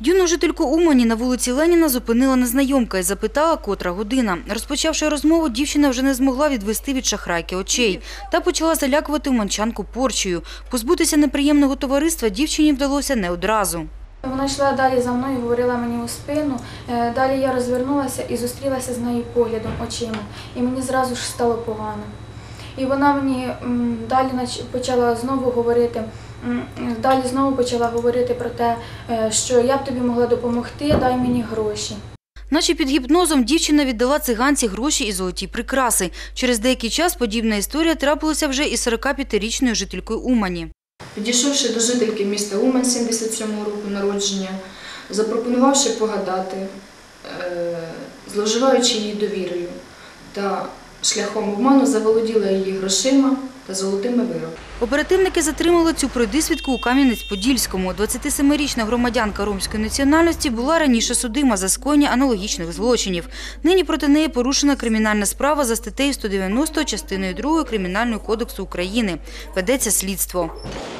Юну жительку Умані на вулиці Леніна зупинила незнайомка і запитала, котра година. Розпочавши розмову, дівчина вже не змогла відвести від шахрайки очей та почала залякувати уманчанку порчею. Позбутися неприємного товариства дівчині вдалося не одразу. Вона йшла далі за мною, говорила мені у спину. Е, Далі я розвернулася і зустрілася з нею поглядом очима. І мені зразу ж стало погано. І вона мені далі нач- почала знову говорити. Далі знову почала говорити про те, е, що я б тобі могла допомогти, дай мені гроші. Наче під гіпнозом дівчина віддала циганці гроші і золоті прикраси. Через деякий час подібна історія трапилася вже із 45-річною жителькою Умані. Підійшовши до жительки міста Умен 77 року народження, запропонувавши погадати, е, зловживаючи її довірою та шляхом обману заволоділа її грошима та золотими виробами. Оперативники затримали цю пройдисвідку у Кам'янець-Подільському. 27-річна громадянка ромської національності була раніше судима за скоєння аналогічних злочинів. Нині проти неї порушена кримінальна справа за статтею 190 частиною 2 Кримінального кодексу України. Ведеться слідство.